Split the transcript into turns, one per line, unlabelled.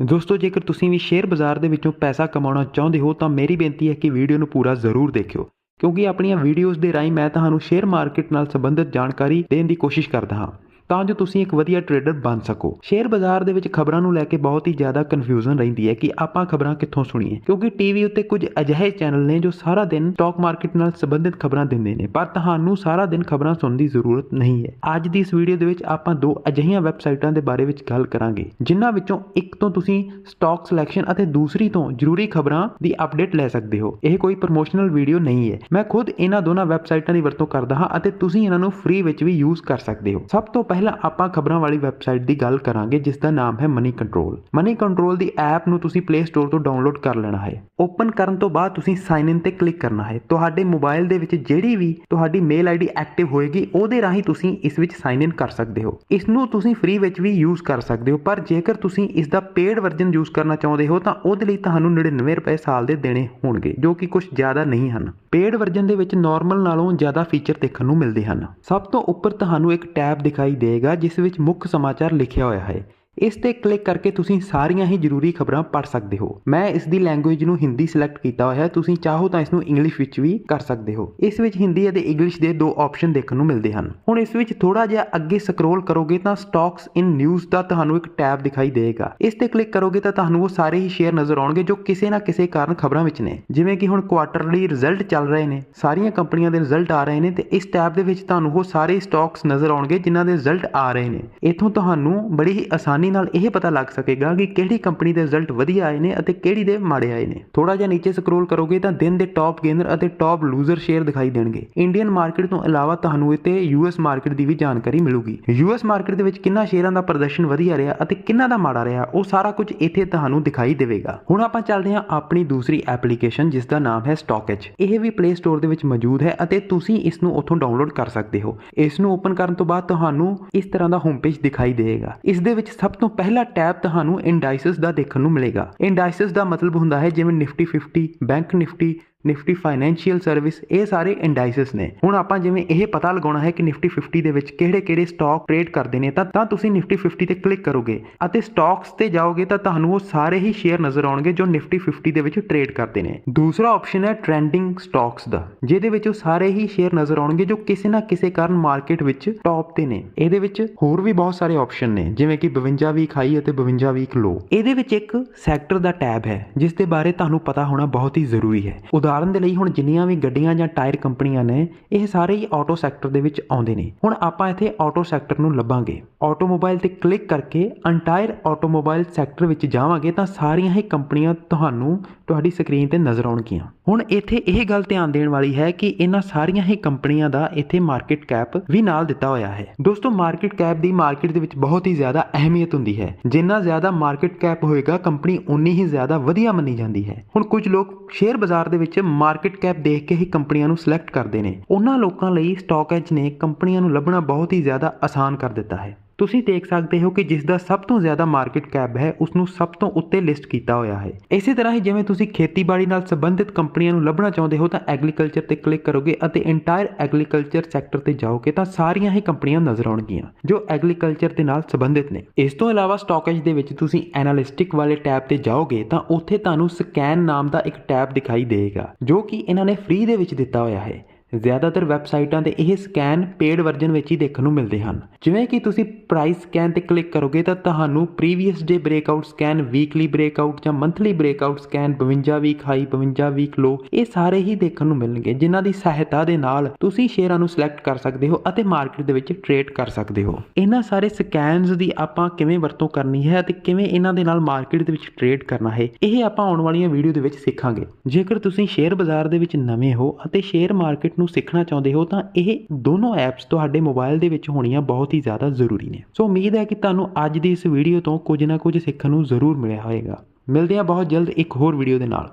ਦੋਸਤੋ, ਜੇਕਰ ਤੁਸੀਂ ਵੀ ਸ਼ੇਅਰ ਬਾਜ਼ਾਰ ਦੇ ਵਿੱਚੋਂ ਪੈਸਾ ਕਮਾਉਣਾ ਚਾਹੁੰਦੇ ਹੋ, ਤਾਂ ਮੇਰੀ ਬੇਨਤੀ ਹੈ ਕਿ ਵੀਡੀਓ ਨੂੰ ਪੂਰਾ ਜ਼ਰੂਰ ਦੇਖਿਓ। ਕਿਉਂਕਿ ਆਪਣੀਆਂ ਵੀਡੀਓਜ਼ ਦੇ ਰਾਹੀਂ ਮੈਂ ਤੁਹਾਨੂੰ ਸ਼ੇਅਰ ਮਾਰਕੀਟ ਨਾਲ ਸੰਬੰਧਿਤ ਜਾਣਕਾਰੀ ਦੇਣ ਦੀ ਕੋਸ਼ਿਸ਼ ਕਰਦਾ ਹਾਂ। ਤਾਂ ਜੋ ਤੁਸੀਂ ਇੱਕ ਵਧੀਆ ਟਰੇਡਰ ਬਣ ਸਕੋ। ਸ਼ੇਅਰ ਬਾਜ਼ਾਰ ਦੇ ਵਿੱਚ ਖਬਰਾਂ ਨੂੰ ਲੈ ਕੇ ਬਹੁਤ ਹੀ ਜ਼ਿਆਦਾ ਕਨਫਿਊਜ਼ਨ ਰਹਿੰਦੀ ਹੈ ਕਿ ਆਪਾਂ ਖਬਰਾਂ ਕਿੱਥੋਂ ਸੁਣੀਏ। ਕਿਉਂਕਿ ਟੀਵੀ ਉੱਤੇ ਕੁਝ ਅਜਿਹੇ ਚੈਨਲ ਨੇ ਜੋ ਸਾਰਾ ਦਿਨ ਸਟਾਕ ਮਾਰਕੀਟ ਨਾਲ ਸੰਬੰਧਿਤ ਖਬਰਾਂ ਦਿੰਦੇ ਨੇ, ਪਰ ਤੁਹਾਨੂੰ ਸਾਰਾ ਦਿਨ ਖਬਰਾਂ ਸੁਣਨ ਦੀ ਜ਼ਰੂਰਤ ਨਹੀਂ ਹੈ। ਅੱਜ ਦੀ ਇਸ ਵੀਡੀਓ ਦੇ ਵਿੱਚ ਆਪਾਂ ਦੋ ਅਜਿਹੀਆਂ ਵੈਬਸਾਈਟਾਂ ਦੇ ਬਾਰੇ ਵਿੱਚ ਗੱਲ ਕਰਾਂਗੇ, ਜਿਨ੍ਹਾਂ ਵਿੱਚੋਂ ਇੱਕ ਤੋਂ ਤੁਸੀਂ ਸਟਾਕ ਸਿਲੈਕਸ਼ਨ ਅਤੇ ਦੂਸਰੀ ਤੋਂ ਜ਼ਰੂਰੀ ਖਬਰਾਂ ਦੀ ਅਪਡੇਟ ਲੈ ਸਕਦੇ ਹੋ। ਇਹ ਕੋਈ ਪ੍ਰਮੋਸ਼ਨਲ ਵੀਡੀਓ ਨਹੀਂ ਹੈ। ਮੈਂ ਖੁਦ ਇਹਨਾਂ ਦੋਨਾਂ ਵੈਬਸਾਈਟਾਂ ਦੀ ਵਰਤੋਂ ਕਰਦਾ ਹਾਂ ਅਤੇ ਤੁਸੀਂ ਇਹਨਾਂ ਨੂੰ ਫ੍ਰੀ ਵਿੱਚ ਵੀ ਯੂਜ਼ ਕਰ ਸਕਦੇ ਹੋ। ਸਭ ਤੋਂ ਪਹਿਲਾਂ ਪਹਿਲਾਂ ਆਪਾਂ ਖਬਰਾਂ ਵਾਲੀ ਵੈਬਸਾਈਟ ਦੀ ਗੱਲ ਕਰਾਂਗੇ, ਜਿਸ ਦਾ ਨਾਮ ਹੈ ਮਨੀ ਕੰਟਰੋਲ ਮਨੀ ਕੰਟਰੋਲ ਦੀ ਐਪ ਨੂੰ ਤੁਸੀਂ ਪਲੇ ਸਟੋਰ ਤੋਂ ਡਾਊਨਲੋਡ ਕਰ ਲੈਣਾ ਹੈ। ਓਪਨ ਕਰਨ ਤੋਂ ਬਾਅਦ ਤੁਸੀਂ ਸਾਈਨ ਇਨ ਤੇ ਕਲਿੱਕ ਕਰਨਾ ਹੈ। ਤੁਹਾਡੇ ਮੋਬਾਈਲ ਦੇ ਵਿੱਚ ਜਿਹੜੀ ਵੀ ਤੁਹਾਡੀ ਮੇਲ ਆਈਡੀ ਐਕਟਿਵ ਹੋਏਗੀ, ਉਹਦੇ ਰਾਹੀਂ ਤੁਸੀਂ ਇਸ ਵਿੱਚ ਸਾਈਨ ਇਨ ਕਰ ਸਕਦੇ ਹੋ। ਇਸ ਨੂੰ ਤੁਸੀਂ ਫ੍ਰੀ ਵਿੱਚ ਵੀ ਯੂਜ਼ ਕਰ ਸਕਦੇ ਹੋ, ਪਰ ਜੇਕਰ ਤੁਸੀਂ ਇਸ ਦਾ ਪੇਡ ਵਰਜ਼ਨ ਯੂਜ਼ ਕਰਨਾ ਚਾਹੁੰਦੇ ਹੋ, ਤਾਂ ਉਹਦੇ ਲਈ ਤੁਹਾਨੂੰ 99 ਰੁਪਏ ਸਾਲ ਦੇ ਦੇਣੇ ਹੋਣਗੇ, ਜੋ ਕਿ ਕੁਝ ਜ਼ਿਆਦਾ ਨਹੀਂ ਹਨ। ਪੇਡ ਵਰਜ਼ਨ ਦੇ ਵਿੱਚ ਨਾਰਮਲ ਨਾਲੋਂ ਜ਼ਿਆਦਾ ਫੀਚਰ ਦੇਖਣ ਨੂੰ ਮਿਲਦੇ ਹਨ। ਸਭ ਤੋਂ ਉੱਪਰ ਤੁਹਾਨੂੰ ਇੱਕ ਟੈਬ ਦਿਖਾਈ ਦੇ ਦੇਗਾ ਜਿਸ ਵਿੱਚ ਮੁੱਖ ਸਮਾਚਾਰ ਲਿਖਿਆ ਹੋਇਆ ਹੈ। ਇਸ ਤੇ ਕਲਿੱਕ ਕਰਕੇ ਤੁਸੀਂ ਸਾਰੀਆਂ ਹੀ ਜ਼ਰੂਰੀ ਖਬਰਾਂ ਪੜ੍ਹ ਸਕਦੇ ਹੋ। ਮੈਂ ਇਸ ਦੀ ਲੈਂਗੁਏਜ ਨੂੰ ਹਿੰਦੀ ਸਿਲੈਕਟ ਕੀਤਾ ਹੋਇਆ ਹੈ। ਤੁਸੀਂ ਚਾਹੋ ਤਾਂ ਇਸ ਨੂੰ ਇੰਗਲਿਸ਼ ਵਿੱਚ ਵੀ ਕਰ ਸਕਦੇ ਹੋ। ਇਸ ਵਿੱਚ ਹਿੰਦੀ ਅਤੇ ਇੰਗਲਿਸ਼ ਦੇ ਦੋ ਆਪਸ਼ਨ ਦੇਖਣ ਨੂੰ ਮਿਲਦੇ ਹਨ। ਹੁਣ ਇਸ ਵਿੱਚ ਥੋੜਾ ਜਿਹਾ ਅੱਗੇ ਸਕਰੋਲ ਕਰੋਗੇ ਤਾਂ ਸਟਾਕਸ ਇਨ ਨਿਊਜ਼ ਦਾ ਤੁਹਾਨੂੰ ਇੱਕ ਟੈਬ ਦਿਖਾਈ ਦੇਗਾ ਇਸ ਤੇ ਕਲਿੱਕ ਕਰੋਗੇ ਤਾਂ ਤੁਹਾਨੂੰ ਉਹ ਸਾਰੇ ਹੀ ਸ਼ੇਅਰ ਨਜ਼ਰ ਆਉਣਗੇ ਜੋ ਕਿਸੇ ਨਾ ਕਿਸੇ ਕਾਰਨ ਖਬਰਾਂ ਵਿੱਚ ਨੇ। ਜਿਵੇਂ ਕਿ ਹੁਣ ਕੁਆਟਰਲੀ ਰਿਜ਼ਲਟ ਚੱਲ ਰਹੇ ਨੇ। ਸਾਰੀਆਂ ਕੰਪਨੀਆਂ ਦੇ ਰਿਜ਼ਲਟ ਆ ਰਹੇ ਨੇ ਤੇ ਇਸ ਟੈਬ ਦੇ ਵਿੱਚ ਤੁਹਾਨੂੰ ਉਹ ਸਾਰੇ ਸਟਾਕਸ ਨਜ਼ਰ ਆਉਣਗੇ ਜਿਨ੍ਹਾਂ ਦੇ ਰਿਜ਼ਲਟ ਆ ਰਹੇ ਨੇ। ਇਥੋਂ ਤੁਹਾਨੂੰ ਬੜੀ ਹੀ ਆਸਾਨੀ ਨਾਲ ਇਹ ਪਤਾ ਲੱਗ ਸਕੇਗਾ ਕਿ ਕਿਹੜੀ ਕੰਪਨੀ ਦੇ ਰਿਜ਼ਲਟ ਵਧੀਆ ਆਏ ਨੇ ਅਤੇ ਕਿਹੜੀ ਦੇ ਮਾੜੇ ਆਏ ਨੇ। ਥੋੜਾ ਜਿਹਾ ਨੀਚੇ ਸਕਰੋਲ ਕਰੋਗੇ ਤਾਂ ਦਿਨ ਦੇ ਟੌਪ ਗੇਨਰ ਅਤੇ ਟੌਪ ਲੂਜ਼ਰ ਸ਼ੇਅਰ ਦਿਖਾਈ ਦੇਣਗੇ। ਇੰਡੀਅਨ ਮਾਰਕੀਟ ਤੋਂ ਇਲਾਵਾ ਤੁਹਾਨੂੰ ਇੱਥੇ ਯੂਐਸ ਮਾਰਕੀਟ ਦੀ ਵੀ ਜਾਣਕਾਰੀ ਮਿਲੂਗੀ। ਯੂਐਸ ਮਾਰਕੀਟ ਦੇ ਵਿੱਚ ਕਿੰਨਾ ਸ਼ੇਅਰਾਂ ਦਾ ਪ੍ਰਦਰਸ਼ਨ ਵਧੀਆ ਰਿਹਾ ਅਤੇ ਕਿੰਨਾ ਦਾ ਮਾੜਾ ਰਿਹਾ, ਉਹ ਸਾਰਾ ਕੁਝ ਇੱਥੇ ਤੁਹਾਨੂੰ ਦਿਖਾਈ ਦੇਵੇਗਾ। ਹੁਣ ਆਪਾਂ ਚੱਲਦੇ ਹਾਂ ਆਪਣੀ ਦੂਸਰੀ ਐਪਲੀਕੇਸ਼ਨ ਜਿਸ ਦਾ ਨਾਮ ਹੈ ਸਟਾਕੇਜ ਇਹ ਵੀ ਪਲੇ ਸਟੋਰ ਦੇ ਵਿੱਚ ਮੌਜੂਦ ਹੈ ਅਤੇ ਤੁਸੀਂ ਇਸ ਨੂੰ ਉੱਥੋਂ ਡਾਊਨਲੋਡ ਕਰ ਸਕਦੇ ਹੋ। ਇਸ ਨੂੰ ਓਪਨ ਕਰਨ ਤੋਂ ਬਾਅਦ ਤੁਹਾਨੂੰ ਇਸ ਤਰ੍ਹਾਂ ਦਾ ਹੋਮ ਪੇਜ ਦਿਖਾਈ ਦੇਵੇਗਾ। ਇਸ ਦੇ ਵਿੱਚ ਸਭ ਸਭ ਤੋਂ ਪਹਿਲਾ ਟੈਬ ਤੁਹਾਨੂੰ ਇੰਡਾਈਸਿਸ ਦਾ ਦੇਖਣ ਨੂੰ ਮਿਲੇਗਾ। ਇੰਡਾਈਸਿਸ ਦਾ ਮਤਲਬ ਹੁੰਦਾ ਹੈ ਜਿਵੇਂ Nifty 50 bank Nifty Nifty financial service, ਇਹ ਸਾਰੇ ਇੰਡਾਈਸਸ ਨੇ। ਹੁਣ ਆਪਾਂ ਜਿਵੇਂ ਇਹ ਪਤਾ ਲਗਾਉਣਾ ਹੈ ਕਿ ਨਿਫਟੀ 50 ਦੇ ਵਿੱਚ ਕਿਹੜੇ-ਕਿਹੜੇ ਸਟਾਕ ਟ੍ਰੇਡ ਕਰਦੇ ਨੇ, ਤਾਂ ਤਾਂ ਤੁਸੀਂ ਨਿਫਟੀ 50 ਤੇ ਕਲਿੱਕ ਕਰੋਗੇ ਅਤੇ ਸਟਾਕਸ ਤੇ ਜਾਓਗੇ ਤਾਂ ਤੁਹਾਨੂੰ ਉਹ ਸਾਰੇ ਹੀ ਸ਼ੇਅਰ ਨਜ਼ਰ ਆਉਣਗੇ ਜੋ ਨਿਫਟੀ 50 ਦੇ ਵਿੱਚ ਟ੍ਰੇਡ ਕਰਦੇ ਨੇ। ਦੂਸਰਾ ਆਪਸ਼ਨ ਹੈ ਟ੍ਰੈਂਡਿੰਗ ਸਟਾਕਸ ਦਾ, ਜਿਹਦੇ ਵਿੱਚ ਉਹ ਸਾਰੇ ਹੀ ਸ਼ੇਅਰ ਨਜ਼ਰ ਆਉਣਗੇ ਜੋ ਕਿਸੇ ਨਾ ਕਿਸੇ ਕਾਰਨ ਮਾਰਕੀਟ ਵਿੱਚ ਟੌਪ ਤੇ ਨੇ। ਇਹਦੇ ਵਿੱਚ ਹੋਰ ਵੀ ਬਹੁਤ ਸਾਰੇ ਆਪਸ਼ਨ ਨੇ, ਜਿਵੇਂ ਕਿ 52 ਵੀਕ ਹਾਈ ਅਤੇ 52 ਵੀਕ ਲੋ। ਇਹਦੇ ਵਿੱਚ ਇੱਕ ਸੈਕਟਰ ਦਾ ਟੈਬ ਹੈ, ਜਿਸ ਦੇ ਬਾਰੇ ਤੁਹਾਨੂੰ ਪਤਾ ਹੋਣਾ ਬਹੁਤ ਹੀ ਜ਼ਰੂਰੀ ਹੈ। ਉਦਾਹਰਨ ਦੇ ਲਈ ਹੁਣ ਜਿੰਨੀਆਂ ਵੀ ਗੱਡੀਆਂ ਜਾਂ ਟਾਇਰ ਕੰਪਨੀਆਂ ਨੇ, ਇਹ ਸਾਰੇ ਹੀ ਆਟੋ ਸੈਕਟਰ ਦੇ ਵਿੱਚ ਆਉਂਦੇ ਨੇ। ਹੁਣ ਆਪਾਂ ਇੱਥੇ ਆਟੋ ਸੈਕਟਰ ਨੂੰ ਲੱਭਾਂਗੇ। ਆਟੋਮੋਬਾਈਲ ਤੇ ਕਲਿੱਕ ਕਰਕੇ ਅੰਟਾਇਰ ਆਟੋਮੋਬਾਈਲ ਸੈਕਟਰ ਵਿੱਚ ਜਾਵਾਂਗੇ ਤਾਂ ਸਾਰੀਆਂ ਹੀ ਕੰਪਨੀਆਂ ਤੁਹਾਨੂੰ ਤੁਹਾਡੀ ਸਕਰੀਨ ਤੇ ਨਜ਼ਰ ਆਉਣਗੀਆਂ। ਹੁਣ ਇੱਥੇ ਇਹ ਗੱਲ ਧਿਆਨ ਦੇਣ ਵਾਲੀ ਹੈ ਕਿ ਇਹਨਾਂ ਸਾਰੀਆਂ ਹੀ ਕੰਪਨੀਆਂ ਦਾ ਇੱਥੇ ਮਾਰਕੀਟ ਕੈਪ ਵੀ ਨਾਲ ਦਿੱਤਾ ਹੋਇਆ ਹੈ। ਦੋਸਤੋ ਮਾਰਕੀਟ ਕੈਪ ਦੀ ਮਾਰਕੀਟ ਦੇ ਵਿੱਚ ਬਹੁਤ ਹੀ ਜ਼ਿਆਦਾ ਅਹਿਮੀਅਤ ਹੁੰਦੀ ਹੈ। ਜਿੰਨਾ ਜ਼ਿਆਦਾ ਮਾਰਕੀਟ ਕੈਪ ਹੋਏਗਾ, ਕੰਪਨੀ ਉਨੀ ਹੀ ਜ਼ਿਆਦਾ ਵਧੀਆ ਮੰਨੀ ਜਾਂਦੀ ਹੈ। ਹੁਣ ਕੁਝ ਲੋਕ ਸ਼ੇਅਰ ਬਾਜ਼ਾਰ ਦੇ ਵਿੱਚ ਮਾਰਕੀਟ ਕੈਪ ਦੇਖ ਕੇ ਹੀ ਕੰਪਨੀਆਂ ਨੂੰ ਸਿਲੈਕਟ ਕਰਦੇ ਨੇ। ਉਹਨਾਂ ਲੋਕਾਂ ਲਈ ਸਟਾਕ ਐਜ ਨੇ ਕੰਪਨੀਆਂ ਨੂੰ ਲੱਭਣਾ ਬਹੁਤ ਹੀ ਜ਼ਿਆਦਾ ਆਸਾਨ ਕਰ ਦਿੱਤਾ ਹੈ। ਤੁਸੀਂ ਦੇਖ ਸਕਦੇ ਹੋ ਕਿ ਜਿਸ ਦਾ ਸਭ ਤੋਂ ਜ਼ਿਆਦਾ ਮਾਰਕੀਟ ਕੈਪ ਹੈ ਉਸ ਨੂੰ ਸਭ ਤੋਂ ਉੱਤੇ ਲਿਸਟ ਕੀਤਾ ਹੋਇਆ ਹੈ। ਇਸੇ ਤਰ੍ਹਾਂ ਹੀ ਜਿਵੇਂ ਤੁਸੀਂ ਖੇਤੀਬਾੜੀ ਨਾਲ ਸੰਬੰਧਿਤ ਕੰਪਨੀਆਂ ਨੂੰ ਲੱਭਣਾ ਚਾਹੁੰਦੇ ਹੋ, ਤਾਂ ਐਗਰੀਕਲਚਰ ਤੇ ਕਲਿੱਕ ਕਰੋਗੇ ਅਤੇ ਇੰਟਾਇਰ ਐਗਰੀਕਲਚਰ ਸੈਕਟਰ ਤੇ ਜਾਓਗੇ, ਤਾਂ ਸਾਰੀਆਂ ਹੀ ਕੰਪਨੀਆਂ ਨਜ਼ਰ ਆਉਣਗੀਆਂ, ਜੋ ਐਗਰੀਕਲਚਰ ਦੇ ਨਾਲ ਸੰਬੰਧਿਤ ਨੇ। ਇਸ ਤੋਂ ਇਲਾਵਾ ਸਟਾਕੇਜ ਦੇ ਵਿੱਚ ਤੁਸੀਂ ਐਨਾਲਿਸਟਿਕ ਵਾਲੇ ਟੈਬ ਤੇ ਜਾਓਗੇ, ਤਾਂ ਉੱਥੇ ਤੁਹਾਨੂੰ ਸਕੈਨ ਨਾਮ ਦਾ ਇੱਕ ਟੈਬ ਦਿਖਾਈ ਦੇਗਾ ਜੋ ਕਿ ਇਹਨਾਂ ਨੇ ਫ੍ਰੀ ਦੇ ਵਿੱਚ ਦਿੱਤਾ ਹੋਇਆ ਹੈ। ਜ਼ਿਆਦਾਤਰ ਵੈਬਸਾਈਟਾਂ ਤੇ ਇਹ ਸਕੈਨ ਪੇਡ ਵਰਜ਼ਨ ਵਿੱਚ ਹੀ ਦੇਖਣ ਨੂੰ ਮਿਲਦੇ ਹਨ। ਜਿਵੇਂ ਕਿ ਤੁਸੀਂ ਪ੍ਰਾਈਸ ਸਕੈਨ ਤੇ ਕਲਿੱਕ ਕਰੋਗੇ ਤਾਂ ਤੁਹਾਨੂੰ previous day breakout scan, weekly breakout ਜਾਂ monthly breakout scan 52 week high 52 week low, ਇਹ ਸਾਰੇ ਹੀ ਦੇਖਣ ਨੂੰ ਮਿਲਣਗੇ, ਜਿਨ੍ਹਾਂ ਦੀ ਸਹਾਇਤਾ ਦੇ ਨਾਲ ਤੁਸੀਂ ਸ਼ੇਅਰਾਂ ਨੂੰ ਸਿਲੈਕਟ ਕਰ ਸਕਦੇ ਹੋ ਅਤੇ ਮਾਰਕੀਟ ਦੇ ਵਿੱਚ ਟ੍ਰੇਡ ਕਰ ਸਕਦੇ ਹੋ। ਇਹਨਾਂ ਸਾਰੇ ਸਕੈਨਸ ਦੀ ਆਪਾਂ ਕਿਵੇਂ ਵਰਤੋਂ ਕਰਨੀ ਹੈ ਅਤੇ ਕਿਵੇਂ ਇਹਨਾਂ ਦੇ ਨਾਲ ਮਾਰਕੀਟ ਦੇ ਵਿੱਚ ਟ੍ਰੇਡ ਕਰਨਾ ਹੈ, ਇਹ ਆਪਾਂ ਆਉਣ ਵਾਲੀਆਂ ਵੀਡੀਓ ਦੇ ਵਿੱਚ ਸਿੱਖਾਂਗੇ। ਜੇਕਰ ਤੁਸੀਂ ਸ਼ੇਅਰ ਬਾਜ਼ਾਰ ਦੇ ਵਿੱਚ ਨਵੇਂ ਹੋ ਅਤੇ ਸ਼ੇਅਰ ਮਾਰਕੀਟ ਨੂੰ ਸਿੱਖਣਾ ਚਾਹੁੰਦੇ ਹੋ, ਤਾਂ ਇਹ ਦੋਨੋਂ ਐਪਸ ਤੁਹਾਡੇ ਮੋਬਾਈਲ ਦੇ ਵਿੱਚ ਹੋਣੀਆਂ ਬਹੁਤ ਹੀ ਜ਼ਿਆਦਾ ਜ਼ਰੂਰੀ ਨੇ। ਸੋ ਉਮੀਦ ਹੈ ਕਿ ਤੁਹਾਨੂੰ ਅੱਜ ਦੀ ਇਸ ਵੀਡੀਓ ਤੋਂ ਕੁਝ ਨਾ ਕੁਝ ਸਿੱਖਣ ਨੂੰ ਜ਼ਰੂਰ ਮਿਲਿਆ ਹੋਵੇਗਾ। ਮਿਲਦੇ ਹਾਂ ਬਹੁਤ ਜਲਦ ਇੱਕ ਹੋਰ ਵੀਡੀਓ ਦੇ ਨਾਲ।